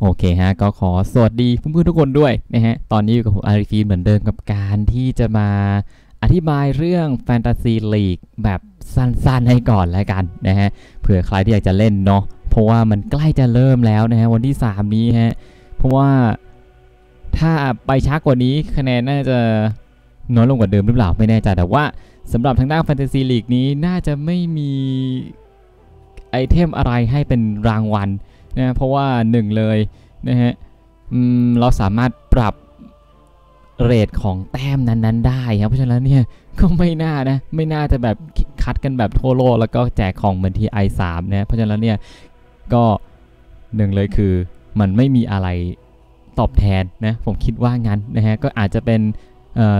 โอเคฮะก็ขอสวัสดีเพื่อนๆทุกคนด้วยนะฮะตอนนี้อยู่กับผมอาริฟีเหมือนเดิมกับการที่จะมาอธิบายเรื่องแฟนตาซีลีกแบบสั้นๆให้ก่อนแล้วกันนะฮะเผื่อใครที่อยากจะเล่นเนาะเพราะว่ามันใกล้จะเริ่มแล้วนะฮะวันที่ 3 นี้ฮะเพราะว่าถ้าไปช้ากว่านี้คะแนนน่าจะน้อยลงกว่าเดิมหรือเปล่าไม่แน่ใจแต่ว่าสำหรับทางด้านแฟนตาซีลีกนี้น่าจะไม่มีไอเทมอะไรให้เป็นรางวัล นะเพราะว่าหนึ่งเลยนะฮะเราสามารถปรับเรทของแต้มนั้นๆได้ครับเพราะฉะนั้นเนี่ยก็ไม่น่านะไม่น่าจะแบบคัดกันแบบทั่วโลกแล้วก็แจกของเหมือนที่ i3 นะเพราะฉะนั้นเนี่ยก็หนึ่งเลยคือมันไม่มีอะไรตอบแทนนะผมคิดว่างั้นนะฮะก็อาจจะเป็น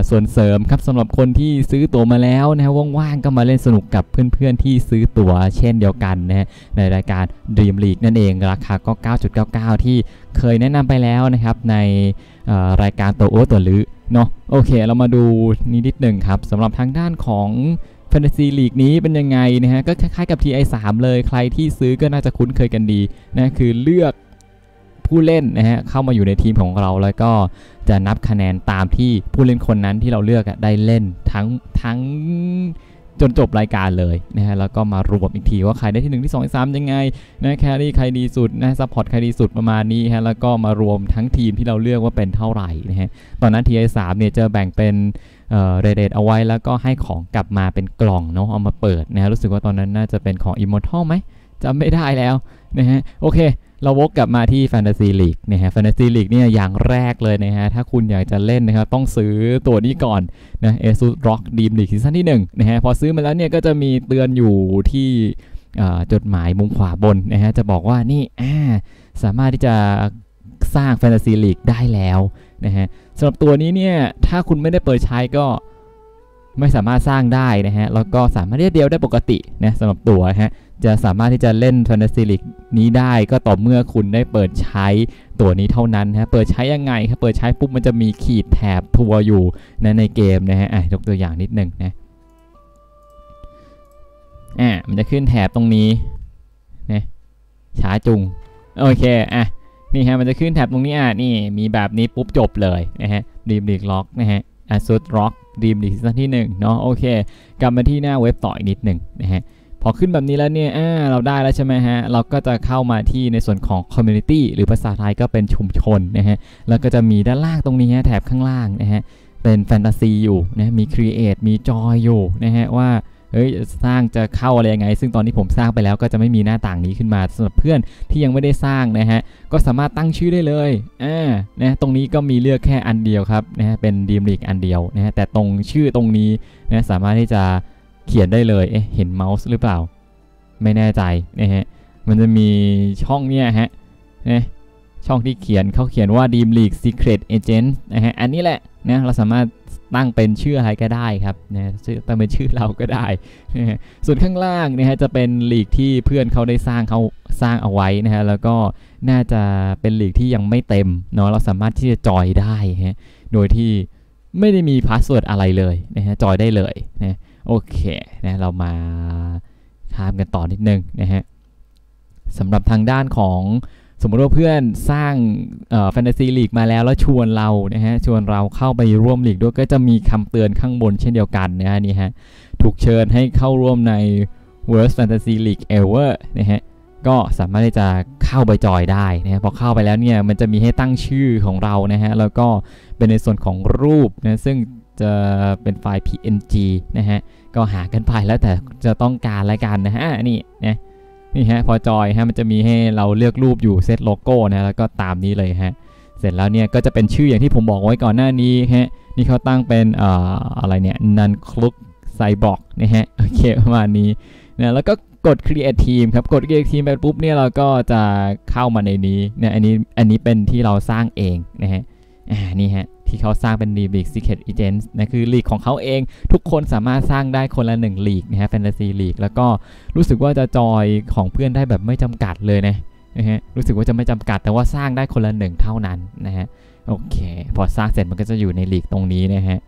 ส่วนเสริมครับสำหรับคนที่ซื้อตั๋วมาแล้วนะฮะว่างๆก็มาเล่นสนุกกับเพื่อนๆที่ซื้อตั๋วเช่นเดียวกันนะฮะในรายการ Dream League นั่นเองราคาก็ 9.99 ที่เคยแนะนำไปแล้วนะครับในรายการตัวโอ้ตัวลือเนาะโอเค เรามาดูนิดนิดหนึ่งครับสำหรับทางด้านของ Fantasy League นี้เป็นยังไงนะฮะก็คล้ายๆกับ TI3 เลยใครที่ซื้อก็น่าจะคุ้นเคยกันดีนะคือเลือก ผู้เล่นนะฮะเข้ามาอยู่ในทีมของเรา แล้วก็จะนับคะแนนตามที่ผู้เล่นคนนั้นที่เราเลือกได้เล่นทั้งทั้งจนจบรายการเลยนะฮะแล้วก็มารวมอีกทีว่าใครได้ที่1ที่2ที่3ยังไงนะแครี่ใครดีสุดนะซัพพอร์ตใครดีสุดประมาณนี้ฮะแล้วก็มารวมทั้งทีมที่เราเลือกว่าเป็นเท่าไหร่นะฮะตอนนั้น TI3 เนี่ยจะแบ่งเป็นเรเดตเอาไว้แล้วก็ให้ของกลับมาเป็นกล่องเนาะเอามาเปิดนะฮะรู้สึกว่าตอนนั้นน่าจะเป็นของ Immortal ไหม จำไม่ได้แล้วนะฮะโอเคเราวกกลับมาที่ Fantasy League นะฮะ Fantasy League เนี่ยอย่างแรกเลยนะฮะ ถ้าคุณอยากจะเล่นนะครับ ต้องซื้อตัวนี้ก่อนนะ ASUS ROG Dream League ซีซั่นที่1นะฮะ พอซื้อมาแล้วเนี่ยก็จะมีเตือนอยู่ที่จดหมายมุมขวาบนนะฮะ จะบอกว่านี่สามารถที่จะสร้าง Fantasy League ได้แล้วนะฮะสำหรับตัวนี้เนี่ย ถ้าคุณไม่ได้เปิดใช้ก็ ไม่สามารถสร้างได้นะฮะ แล้วก็สามารถเรียเดียวได้ปกตินะสำหรับตัวฮะ จะสามารถที่จะเล่น Fantasy League นี้ได้ก็ต่อเมื่อคุณได้เปิดใช้ตัวนี้เท่านั้นฮะ เปิดใช้ยังไงครับเปิดใช้ปุ๊บมันจะมีขีดแถบทัวอยู่นะในเกมนะฮะอะยกตัวอย่างนิดนึงนะ อะมันจะขึ้นแถบตรงนี้นะช้าจุง โอเค อะ นี่ฮะ มันจะขึ้นแถบตรงนี้อะ นี่ มีแบบนี้ปุ๊บจบเลยนะฮะดีมลีกล็อกนะฮะอะซุดล็อก ดีมดีซีซั่นที่1เนาะโอเค กลับมาที่หน้าเว็บต่ออีกนิดหนึ่งนะฮะพอขึ้นแบบนี้แล้วเนี่ยเราได้แล้วใช่ไหมฮะ เราก็จะเข้ามาที่ในส่วนของ community หรือภาษาไทยก็เป็นชุมชนนะฮะ แล้วก็จะมีด้านล่างตรงนี้แถบข้างล่างนะฮะ เป็นแฟนตาซีอยู่นะ มี create มีจอยอยู่นะฮะว่า เฮ้ยสร้างจะเข้าอะไรยังไง ซึ่งตอนที่ผมสร้างไปแล้วก็จะไม่มีหน้าต่างนี้ขึ้นมาสำหรับเพื่อนที่ยังไม่ได้สร้างนะฮะก็สามารถตั้งชื่อได้เลยอ่านะตรงนี้ก็มีเลือกแค่อันเดียวครับนะฮะเป็นดีมลีกอันเดียวนะฮะแต่ตรงชื่อตรงนี้นะสามารถที่จะเขียนได้เลยเอ๊ะเห็นเมาส์หรือเปล่า ไม่แน่ใจนะฮะมันจะมีช่องเนี้ยฮะนะ ช่องที่เขียนเขาเขียนว่า Dream League Secret Agent นะฮะ อันนี้แหละนะเราสามารถตั้งเป็นชื่ออะไรก็ได้ครับนะชื่อตั้งเป็นชื่อเราก็ได้ ส่วนข้างล่างนะฮะจะเป็นลีกที่เพื่อนเขาได้สร้างเขาสร้างเอาไว้นะฮะแล้วก็น่าจะเป็นลีกที่ยังไม่เต็มเนาะเราสามารถที่จะจอยได้ฮะโดยที่ไม่ได้มีพาสเวิร์ดอะไรเลยนะฮะจอยได้เลยนะโอเคนะเรามาข้ามกันต่อนิดนึงนะฮะสำหรับทางด้านของ สมมติว่าเพื่อนสร้างแฟนตาซีลีกมาแล้วแล้วชวนเรานะฮะชวนเราเข้าไปร่วมลีกด้วยก็จะมีคำเตือนข้างบนเช่นเดียวกันนะฮะนี่ฮะถูกเชิญให้เข้าร่วมใน Worst Fantasy League Ever นะฮะก็สามารถที่จะเข้าไปจอยได้นะฮะพอเข้าไปแล้วเนี่ยมันจะมีให้ตั้งชื่อของเรานะฮะแล้วก็เป็นในส่วนของรูปนะซึ่งจะเป็นไฟล์ PNG นะฮะก็หากันไปแล้วแต่จะต้องการรายการนะฮะนี่นะ นี่ฮะพอจอยฮะมันจะมีให้เราเลือกรูปอยู่เซตโลโก้นะแล้วก็ตามนี้เลยฮะเสร็จแล้วเนี่ยก็จะเป็นชื่ออย่างที่ผมบอกไว้ก่อนหน้านี้ฮะนี่เขาตั้งเป็นเอ่ออะไรเนี่ยนันคลุกไซบอร์กนะฮะโอเคประมาณนี้นะแล้วก็กด create team ครับกด create team ไปปุ๊บเนี่ยเราก็จะเข้ามาในนี้เนี่ยอันนี้อันนี้เป็นที่เราสร้างเองนะฮะอ่านี่ฮะ ที่เขาสร้างเป็นลีกซีเคทอีเจนส์นะคือลีกของเขาเอง ทุกคนสามารถสร้างได้คนละ1ลีกนะฮะแฟนตาซีลีกแล้วก็รู้สึกว่าจะจอยของเพื่อนได้แบบไม่จำกัดเลยนะนะฮะรู้สึกว่าจะไม่จำกัดแต่ว่าสร้างได้คนละหนึ่งเท่านั้นนะฮะโอเค พอสร้างเสร็จมันก็จะอยู่ในลีกตรงนี้นะฮะ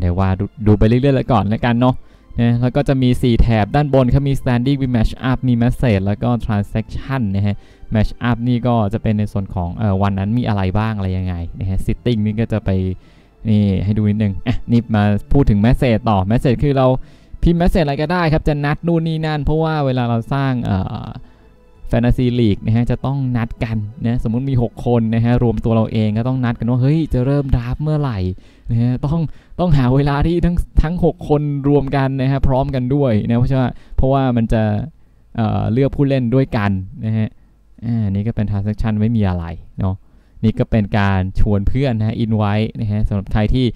เดี๋ยวว่าดูไปเรื่อยๆแล้วก่อนแล้วกันเนาะ นะแล้วก็จะมี 4 แถบด้านบนเขามี standing มี match up มี message แล้วก็ transaction นะฮะ match up นี่ก็จะเป็นในส่วนของเออวันนั้นมีอะไรบ้างอะไรยังไงนะฮะ sitting นี่ก็จะไปนี่ให้ดูนิดนึงอะนี่มาพูดถึง message ต่อ message คือเราพิมพ์ message อะไรก็ได้ครับ จะนัดนู่นนี่นั่น เพราะว่าเวลาเราสร้างเอ่อ แฟนตาซีลีกนะฮะจะต้องนัดกันนะสมมุติมี 6 คนนะฮะรวมตัวเราเองก็ต้องนัดกันว่าเฮ้ยจะเริ่มดราฟเมื่อไหร่นะฮะต้องต้องหาเวลาที่ทั้งทั้ง 6 คนรวมกันนะฮะพร้อมกันด้วยนะเพราะว่าเพราะว่ามันจะเอ่อเลือกผู้เล่นด้วยกันนะฮะอ่านี่ก็เป็น transaction ไม่มีอะไรเนาะนี่ก็เป็นการชวนเพื่อนนะฮะ invite นะฮะสำหรับใครที่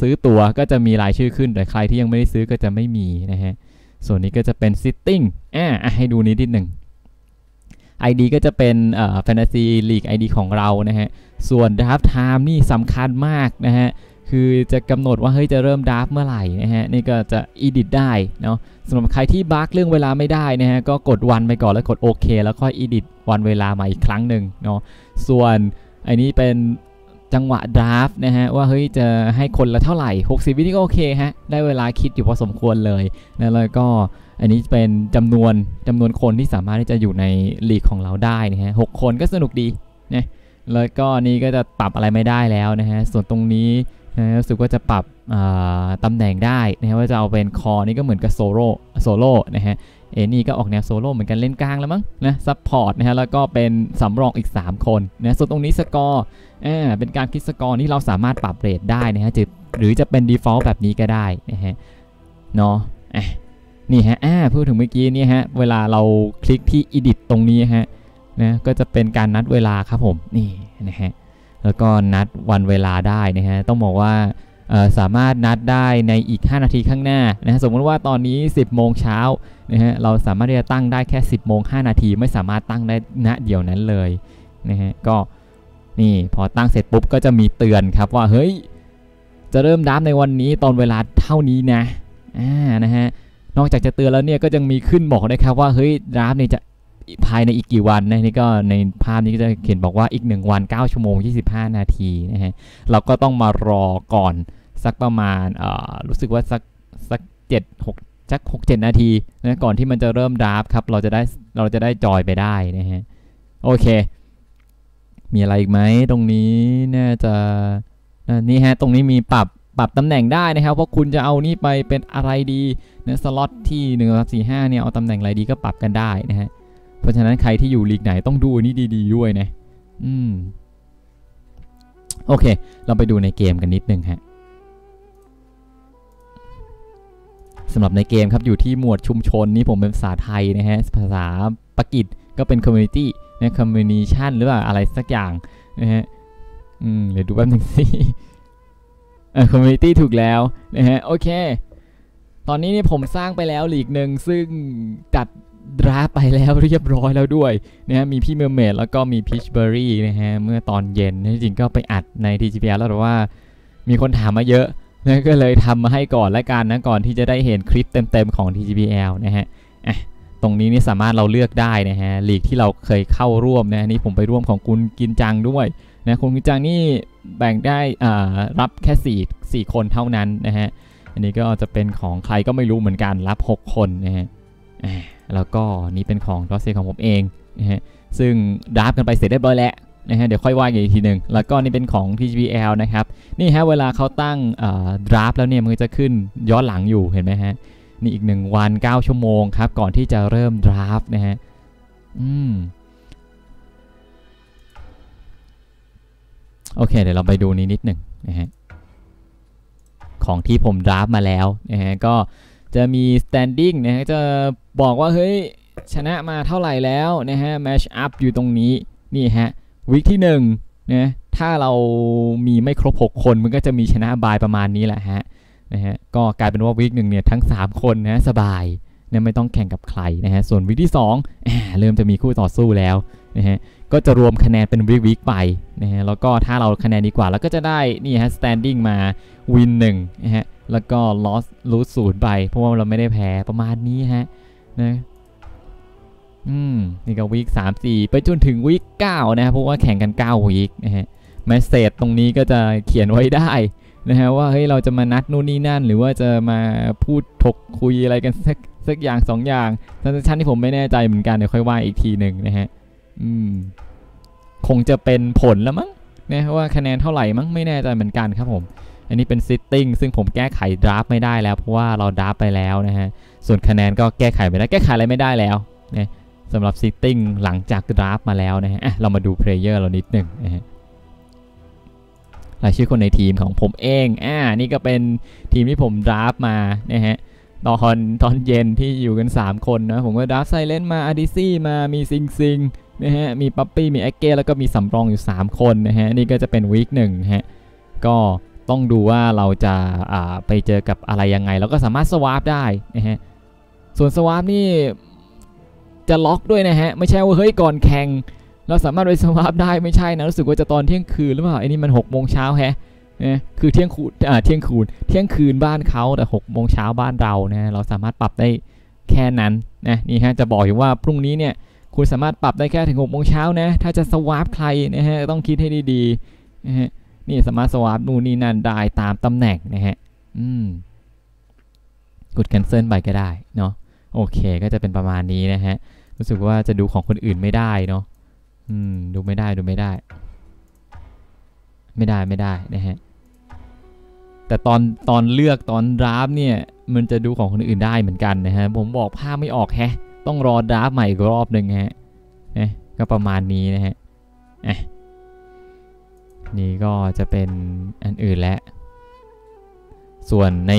ซื้อตั๋วก็จะมีรายชื่อขึ้นแต่ใครที่ยังไม่ได้ซื้อก็จะไม่มีนะฮะ ส่วนนี้ก็จะเป็น sitting อ่าให้ดูนิดหนึ่ง ID ก็จะเป็นเอ่อ Fantasy League ID ของเรานะฮะ ส่วน Draft Time นี่สำคัญมากนะฮะ คือจะกำหนดว่าเฮ้ยจะเริ่มดราฟเมื่อไหร่นะฮะ นี่ก็จะ edit ได้เนาะสำหรับใครที่บั๊กเรื่องเวลาไม่ได้นะฮะ ก็กดวันไปก่อนแล้วกดโอเคแล้วค่อย edit วันเวลามาอีกครั้งหนึ่งเนาะ ส่วนอันนี้เป็น จังหวะดราฟนะฮะว่าเฮ้ยจะให้คนละเท่าไหร่ 60 วินี่ก็โอเคฮะ ได้เวลาคิดอยู่พอสมควรเลยนะแล้วก็อันนี้เป็นจำนวนจำนวนคนที่สามารถที่จะอยู่ในลีกของเราได้นะฮะหคนก็สนุกดีนะแล้วก็นี่ก็จะปรับอะไรไม่ได้แล้วนะฮะส่วนตรงนี้นะรู้สึกว่าจะปรับตำแหน่งได้นะฮะว่าจะเอาเป็นคอนี่ก็เหมือนกับโซโล่โซโล่นะฮะเอนี่ก็ออกแนวโซโล่เหมือนกันเล่นกลางแล้วมั้งนะซัพพอร์ตนะฮะแล้วก็เป็นสำรองอีก 3 คนนะส่วนตรงนี้สกอร์อ่าเป็นการคิดสกอร์ที่เราสามารถปรับเรทได้นะฮะหรือจะเป็น default แบบนี้ก็ได้นะฮะเนาะอะนี่ฮะอ่าพูดถึงเมื่อกี้นี่ฮะเวลาเราคลิกที่ edit ตรงนี้ฮะนะก็จะเป็นการนัดเวลาครับผมนี่นะฮะแล้วก็นัดวันเวลาได้นะฮะต้องบอกว่า สามารถนัดได้ในอีก 5 นาทีข้างหน้านะฮะสมมติว่าตอนนี้ 10 โมงเช้านะฮะเราสามารถที่จะตั้งได้แค่ 10 โมง 5 นาทีไม่สามารถตั้งได้ณเดี๋ยวนั้นเลยนะฮะก็นี่พอตั้งเสร็จปุ๊บก็จะมีเตือนครับว่าเฮ้ยจะเริ่มดับในวันนี้ตอนเวลาเท่านี้นะอ่านะฮะนอกจากจะเตือนแล้วเนี่ยก็ยังมีขึ้นบอกนะครับว่าเฮ้ยดราฟเนี่ยจะ ภายในอีกกี่วันนะนี่ก็ในภาพนี้ก็จะเขียนบอกว่าอีก 1 วัน 9 ชั่วโมง 25 นาทีนะฮะเราก็ต้องมารอก่อนสักประมาณรู้สึกว่าสักสักเจ็ดหกสักหกเจ็ดนาทีนะก่อนที่มันจะเริ่มดราฟครับเราจะได้เราจะได้จอยไปได้นะฮะโอเค มีอะไรอีกไหมตรงนี้น่าจะนี่ฮะตรงนี้มีปรับปรับตำแหน่งได้นะครับว่าคุณจะเอานี่ไปเป็นอะไรดีนะสล็อตที่1นึ่งสี่ห้าเนี่ยเอาตำแหน่งอะไรดีก็ปรับกันได้นะฮะ เพราะฉะนั้นใครที่อยู่ลีกไหนต้องดูนี่ดี ๆ ด้วยนะอืมโอเค เราไปดูในเกมกันนิดนึงฮะสำหรับในเกมครับอยู่ที่หมวดชุมชนนี่ผมเป็นภาษาไทยนะฮะภาษาปากีสก็เป็นคอมมูนิตี้นะคอมมูนิชั่นหรือว่าอะไรสักอย่างนะฮะอืมเดี๋ยวดูแป๊บนึงสิคอมมูนิตี้ถูกแล้วนะฮะโอเค ตอนนี้นี่ผมสร้างไปแล้วหลีกหนึ่งซึ่งจัด ดราไปแล้วเรียบร้อยแล้วด้วยนะฮะมีพี่เมอร์เมดแล้วก็มีพิชเบอร์รี่นะฮะเมื่อตอนเย็นจริงก็ไปอัดใน TGPL แล้วแต่ว่ามีคนถามมาเยอะนะก็เลยทำมาให้ก่อนและกันนะก่อนที่จะได้เห็นคลิปเต็มๆของ TGPL นะฮะอะตรงนี้นี่สามารถเราเลือกได้นะฮะลีกที่เราเคยเข้าร่วมนะนี่ผมไปร่วมของคุณกินจังด้วยนะคุณกินจังนี่แบ่งได้รับแค่4 4คนเท่านั้นนะฮะอันนี้ก็จะเป็นของใครก็ไม่รู้เหมือนกันรับ 6 คนนะฮะ แล้วก็นี่เป็นของดอสเซของผมเองนะฮะซึ่งดราฟกันไปเสร็จเรียบร้อยแล้วนะฮะเดี๋ยวค่อยว่ากันอีกทีหนึ่งแล้วก็นี่เป็นของ TGBL นะครับนี่ฮะเวลาเขาตั้งดราฟแล้วเนี่ยมันจะขึ้นย้อนหลังอยู่เห็นไหมฮะนี่อีก 1 วัน 9 ชั่วโมงครับ ก่อนที่จะเริ่มดราฟนะฮะอืมโอเค เดี๋ยวเราไปดูนี้นิดหนึ่งนะฮะของที่ผมดราฟมาแล้วนะฮะก็ จะมี standing นะฮะจะบอกว่าเฮ้ยชนะมาเท่าไหร่แล้วนะฮะ match up อยู่ตรงนี้นี่ฮะวิกที่1นะถ้าเรามีไม่ครบ 6 คนมันก็จะมีชนะบายประมาณนี้แหละฮะนะฮะก็กลายเป็นว่าวิกหนึ่งเนี่ยทั้ง 3 คนนะสบายนะไม่ต้องแข่งกับใครนะฮะส่วนวิกที่2เริ่มจะมีคู่ต่อสู้แล้วนะฮะก็จะรวมคะแนนเป็นวิกวิกไปนะฮะแล้วก็ถ้าเราคะแนนดีกว่าเราก็จะได้นี่ฮะ standing มาวินหนึ่งนะฮะ แล้วก็ loss ลูสศูนย์ไป เพราะว่าเราไม่ได้แพ้ประมาณนี้ฮะนะอืมนี่ก็วีคสามสี่ไปจนถึงวีคเก้านะเพราะว่าแข่งกัน9วีคนะฮะแมสเซจตรงนี้ก็จะเขียนไว้ได้นะฮะว่าเฮ้ยเราจะมานัดนู่นนี่นั่น หรือว่าจะมาพูดถกคุยอะไรกันสักสักอย่างสองอย่างทันชั้นที่ผมไม่แน่ใจเหมือนกันเดี๋ยวค่อยว่าอีกทีหนึ่งนะฮะอืมคงจะเป็นผลแล้วมั้งนะว่าคะแนนเท่าไหร่มั้งไม่แน่ใจเหมือนกันครับผม อันนี้เป็นซิตติ้งซึ่งผมแก้ไขดราฟไม่ได้แล้วเพราะว่าเราดราฟไปแล้วนะฮะ ส่วนคะแนนก็แก้ไขไม่ได้ แก้ไขอะไรไม่ได้แล้วนะสำหรับซิตติ้งหลังจากดราฟมาแล้วนะฮะเรามาดูเพลเยอร์เรานิดหนึ่งนะฮะรายชื่อคนในทีมของผมเอง อ่า นี่ก็เป็นทีมที่ผมดราฟมา นะฮะ ตอนตอนเย็นที่อยู่กัน 3 คนนะ ผมก็ดราฟไซเลนมาอาดิซี่มา มีซิงซิงนะฮะ มีปั๊ปปี้ มีแอคเก้ แล้วก็มีสำรองอยู่ 3 คนนะฮะ นี่ก็จะเป็นวีคหนึ่งฮะ ก็ ต้องดูว่าเราจะไปเจอกับอะไรยังไง เราก็สามารถสวาปได้นะฮะส่วนสวาปนี่จะล็อกด้วยนะฮะ ไม่ใช่ว่าเฮ้ยก่อนแข่ง เราสามารถไปสวาปได้ไม่ใช่นะรู้สึกว่าจะตอนเที่ยงคืนหรือเปล่าไอ้นี่มัน6กโมงเช้าแฮะนะคือเที่ยงคืนอ่าเที่ยงคืนเที่ยงคืนบ้านเขาแต่6กโมงเช้าบ้านเรานะเราสามารถปรับได้แค่นั้นนะนี่ฮะจะบอกอยู่ว่าพรุ่งนี้เนี่ยคุณสามารถปรับได้แค่ถึง6กโมงเช้านะถ้าจะสวาปใครนะฮะต้องคิดให้ดีๆนะฮะ นี่สามารถสวาปนู่นนี่นั่นได้ตามตำแหน่งนะฮะ อืม กด cancel ไปก็ได้เนาะ โอเค ก็จะเป็นประมาณนี้นะฮะ รู้สึกว่าจะดูของคนอื่นไม่ได้เนาะ อืม ดูไม่ได้ ดูไม่ได้ ไม่ได้ ไม่ได้นะฮะ แต่ตอนตอนเลือกตอนดราฟเนี่ย มันจะดูของคนอื่นได้เหมือนกันนะฮะ ผมบอกภาพไม่ออกแฮะ ต้องรอดราฟใหม่อีกรอบหนึ่งฮะนะก็ประมาณนี้นะฮะอะ นี่ก็จะเป็นอันอื่นแล้วส่วนใน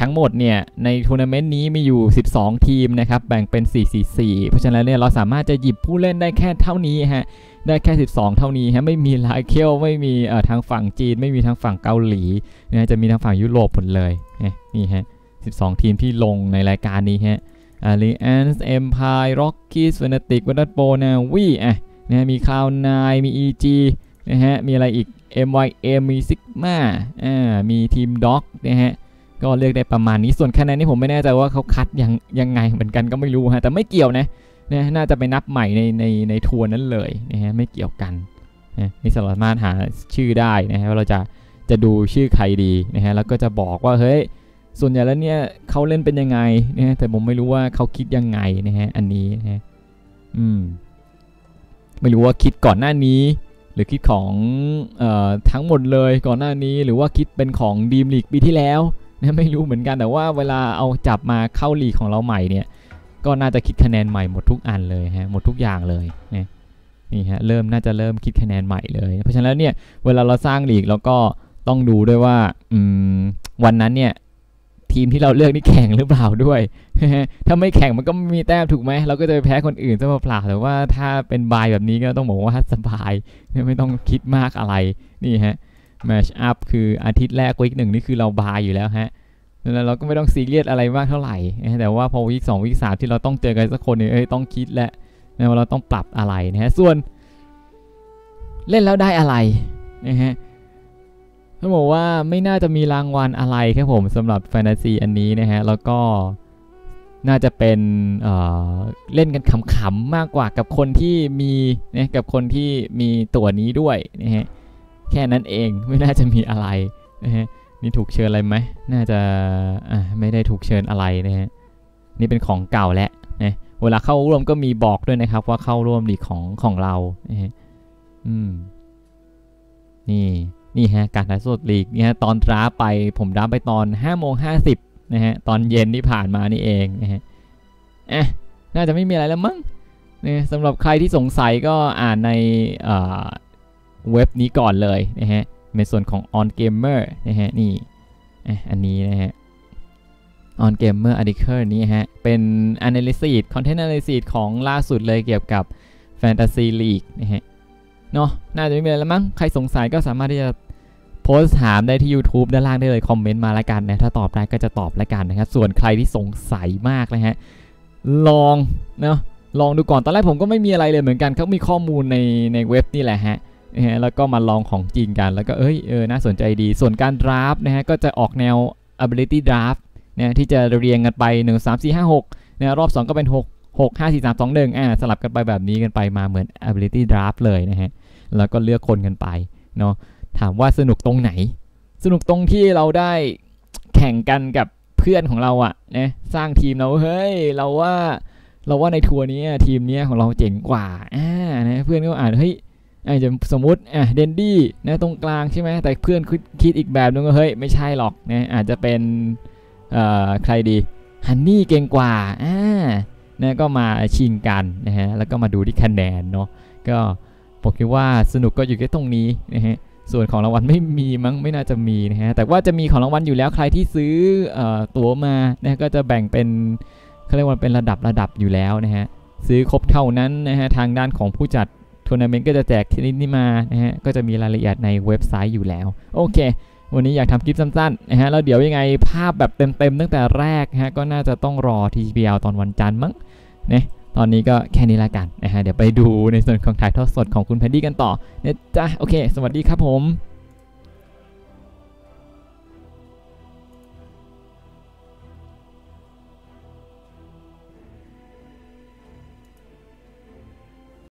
ทั้งหมดเนี่ยในทัวร์นาเมนต์นี้มีอยู่ 12 ทีมนะครับแบ่งเป็น 4-4-4 เพราะฉะนั้นเนี่ยเราสามารถจะหยิบผู้เล่นได้แค่เท่านี้ฮะได้แค่ 12 เท่านี้ฮะไม่มีลาเคียวไม่มีเอ่อทางฝั่งจีน ไม่มีทางฝั่งเกาหลีนะจะมีทางฝั่งยุโรปหมดเลยนี่ฮะ 12 ทีมที่ลงในรายการนี้ฮะอารีแอนส์เอ็มพายร็อกกี้สเวนาติกวัตโปนาวีอะนะมีคาวนายมี EG นะฮะ มีอะไรอีก MYM มีซิกมาอ่า มีทีมด็อกนะฮะ ก็เลือกได้ประมาณนี้ ส่วนคะแนนนี่ผมไม่แน่ใจว่าเขาคัดยังยังไงเหมือนกันก็ไม่รู้ฮะ แต่ไม่เกี่ยวนะนะน่าจะไปนับใหม่ในในในทัวร์นั้นเลยนะฮะ ไม่เกี่ยวกันนะนี่สามารถหาชื่อได้นะฮะว่าเราจะจะดูชื่อใครดีนะฮะ แล้วก็จะบอกว่า เฮ้ย ส่วนใหญ่แล้วเนี่ยเขาเล่นเป็นยังไงนะฮะ แต่ผมไม่รู้ว่าเขาคิดยังไงนะฮะ อันนี้นะฮะ อืม ไม่รู้ว่าคิดก่อนหน้านี้ หรือคิดของออทั้งหมดเลยก่อนหน้านี้หรือว่าคิดเป็นของดีมลีกปีที่แล้วนะไม่รู้เหมือนกันแต่ว่าเวลาเอาจับมาเข้าลีกของเราใหม่เนี่ยก็น่าจะคิดคะแนนใหม่หมดทุกอันเลยฮะหมดทุกอย่างเลยนะนี่ฮะเริ่มน่าจะเริ่มคิดคะแนนใหม่เลย เพราะฉะนั้นเนี่ยเวลาเราสร้างลีกเราก็ต้องดูด้วยว่าวันนั้นเนี่ย ทีมที่เราเลือกนี่แข่งหรือเปล่าด้วย ถ้าไม่แข่งมันก็ไม่มีแต้มถูกไหม เราก็จะไปแพ้คนอื่นซะเปล่าแต่ว่าถ้าเป็นบายแบบนี้ก็ต้องบอกว่าสบาย ไม่ต้องคิดมากอะไร นี่ฮะแมชอัพคืออาทิตย์แรกวิกหนึ่งนี่คือเราบายอยู่แล้วฮะแล้วเราก็ไม่ต้องซีเรียสอะไรมากเท่าไหร่ แต่ว่าพอวิกสองวิกสามที่เราต้องเจอกันสักคนเนี่ยต้องคิดแล้วนะว่าเราต้องปรับอะไรนะฮะ ส่วน เล่นแล้วได้อะไรนะฮะ ต้องบอกว่าไม่น่าจะมีรางวัลอะไรครับผมสำหรับแฟนตาซีอันนี้นะฮะ แล้วก็น่าจะเป็นเเล่นกันขำๆมากกว่ากับคนที่มีนะกับคนที่มีตัวนี้ด้วยนะฮะแค่นั้นเองไม่น่าจะมีอะไรนะฮะนี่ถูกเชิญอะไรไหมน่าจะอ่าไม่ได้ถูกเชิญอะไรนะฮะนี่เป็นของเก่าแล้วนะเวลาเข้าร่วมก็มีบอกด้วยนะครับว่าเข้าร่วมดีของของเรานะฮะอืมนี่ นี่ฮะการถ่ายสดลีกนี่ฮะตอนร้าไปผมร้าไปตอน5โมง50นะฮะตอนเย็นที่ผ่านมานี่เองนะฮะอะน่าจะไม่มีอะไรแล้วมั้งนี่สำหรับใครที่สงสัยก็อ่านในเว็บนี้ก่อนเลยนะฮะในส่วนของ on gamer นะฮะนี่อันนี้นะฮะ on gamer article นี้ฮะเป็น analysis content analysis ของล่าสุดเลยเกี่ยวกับ fantasy league นะฮะเนาะน่าจะไม่มีอะไรแล้วมั้งใครสงสัยก็สามารถที่จะ โพสถามได้ที่ YouTube ด้านล่างได้เลย คอมเมนต์มาล้วกันนะถ้าตอบได้ก็จะตอบล้วกันนะครับส่วนใครที่สงสัยมากนะฮะลองเนาะลองดูก่อนตอนแรกผมก็ไม่มีอะไรเลยเหมือนกันเขามีข้อมูลในในเว็บนี่แหละฮะนะฮะแล้วก็มาลองของจริงกัน แล้วก็เอ้ยเออน่าสนใจดี ส่วนการดราฟนะฮะก็จะออกแนว ability draft นะที่จะเรียงกันไป 1 3 4 5 6นะรอบ 2 ก็เป็น 6 6 5 4 3 2 1อ่าสลับกันไปแบบนี้กันไปมาเหมือน ability draft เลยนะฮะ แล้วก็เลือกคนกันไปเนาะ ถามว่าสนุกตรงไหน สนุกตรงที่เราได้แข่งกันกับเพื่อนของเราอะนะสร้างทีมเราเฮ้ยเราว่าเราว่าในทัวร์นี้ทีมนี้ของเราเจ๋งกว่าอ่านะเพื่อนก็อ่านเฮ้ยอาจจะสมมติอะเดนดี้นะตรงกลางใช่ไหมแต่เพื่อนคิดคิดอีกแบบนึงว่าเฮ้ยไม่ใช่หรอกนะอาจจะเป็นเอ่อใครดีฮันนี่เก่งกว่าอ่านะก็มาชิงกันนะฮะแล้วก็มาดูที่คะแนนเนาะก็ผมคิดว่าสนุกก็อยู่แค่ตรงนี้นะฮะ ส่วนของรางวัลไม่มีมั้งไม่น่าจะมีนะฮะแต่ว่าจะมีของรางวัลอยู่แล้วใครที่ซื้ออตั๋วมานะก็จะแบ่งเป็นเขาเรียกว่าเป็นระดับระดับอยู่แล้วนะฮะซื้อครบเท่านั้นนะฮะทางด้านของผู้จัดทัวร์นาเมนต์ก็จะแจกชนิดนี้มานะฮะก็จะมีรายละเอียดในเว็บไซต์อยู่แล้วโอเค วันนี้อยากทำคลิปสั้นๆนะฮะแล้วเดี๋ยวยังไงภาพแบบเต็มๆตั้งแต่แรกนะฮะก็น่าจะต้องรอ TPL ตอนวันจันทร์มั้งนะ ตอนนี้ก็แค่นี้ละกันนะฮะเดี๋ยวไปดูในส่วนของถ่ายทอดสดของคุณแพดดี้กันต่อนะจ๊ะโอเค สวัสดีครับผม